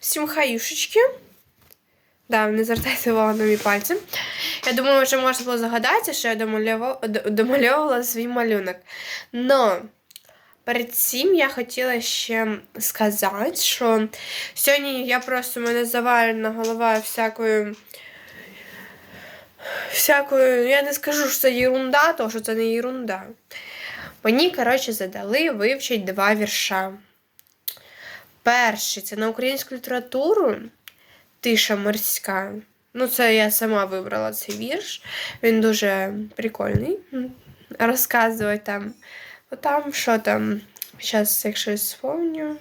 Всім хаюшечки. Да, не звертайте увагу на мій пальці. Я думаю, вже можна було загадатися, що я домальовувала, свій малюнок. Но перед цим я хотіла ще сказати, що сьогодні я просто мене завалена голова всякою. Всякою, я не скажу, що це ерунда, тому що це не ерунда. Мені, коротше, задали вивчити два вірша. Перший це на українську літературу Тиша морська. Ну, це я сама вибрала цей вірш. Він дуже прикольний. Розказує там. Ну, там, що там. Зараз, якщо я спомню.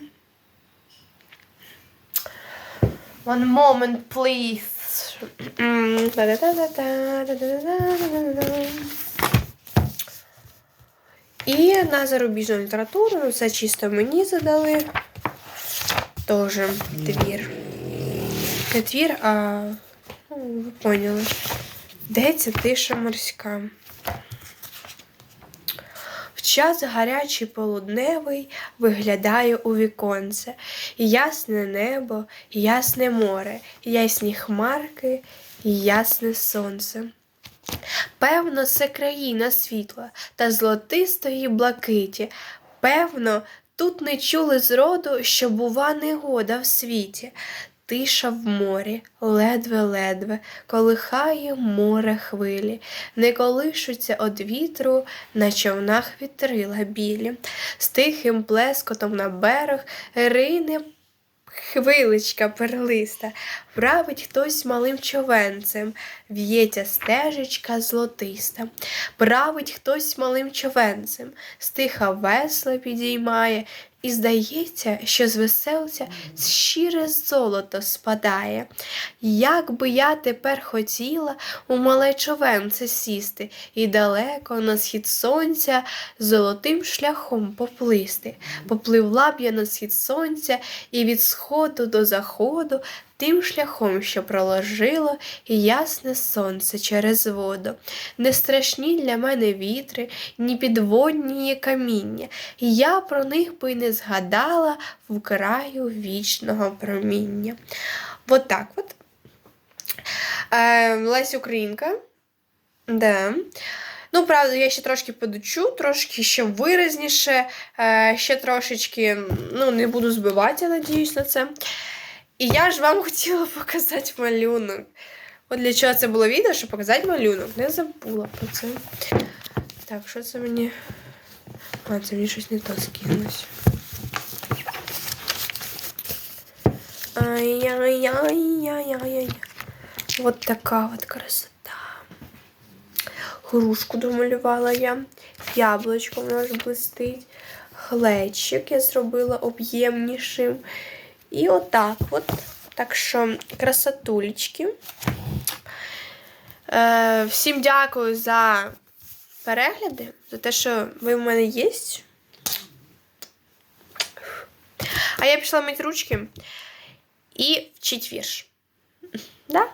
One moment, please. І на зарубіжну літературу, ну, це чисто мені задали. Тоже твір. Не твір, а ну, ви поняли. Де ця тиша морська? В час гарячий полудневий виглядає у віконце, ясне небо, ясне море, ясні хмарки, ясне сонце. Певно, це країна світла та золотистої блакиті. Певно, тут не чули зроду, що бува негода в світі. Тиша в морі, ледве-ледве, колихає море хвилі, не колишуться од вітру, на човнах вітрила білі, з тихим плескотом на берег рине хвиличка перлиста, править хтось малим човенцем, в'ється стежечка золотиста, править хтось малим човенцем, стиха весла підіймає, і здається, що з веселця щире золото спадає. Як би я тепер хотіла у мале човенце сісти і далеко на схід сонця золотим шляхом поплисти. Попливла б я на схід сонця і від сходу до заходу тим шляхом, що проложило і ясне сонце через воду. Не страшні для мене вітри, ні підводні є каміння, і я про них би не згадала в краю вічного проміння. Вот так от. Е, Леся Українка. Да. Ну, правда, я ще трошки подучу, трошки ще виразніше, е, ще трошечки, ну, не буду збивати, я надіюсь на це. І я ж вам хотіла показати малюнок. От для чого це було відео, щоб показати малюнок. Не забула про це. Так, що це мені. А, це мені щось не то скинулось. Ай-яй-яй-яй-яй-яй. Вот така от красота. Грушку домалювала я. Яблучко в нас блистить. Глечик я зробила об'ємнішим. І отак от. Так що красотулечки. Е, всім дякую за перегляди, за те, що ви в мене є. А я пішла мити ручки і вчить вірш. Да?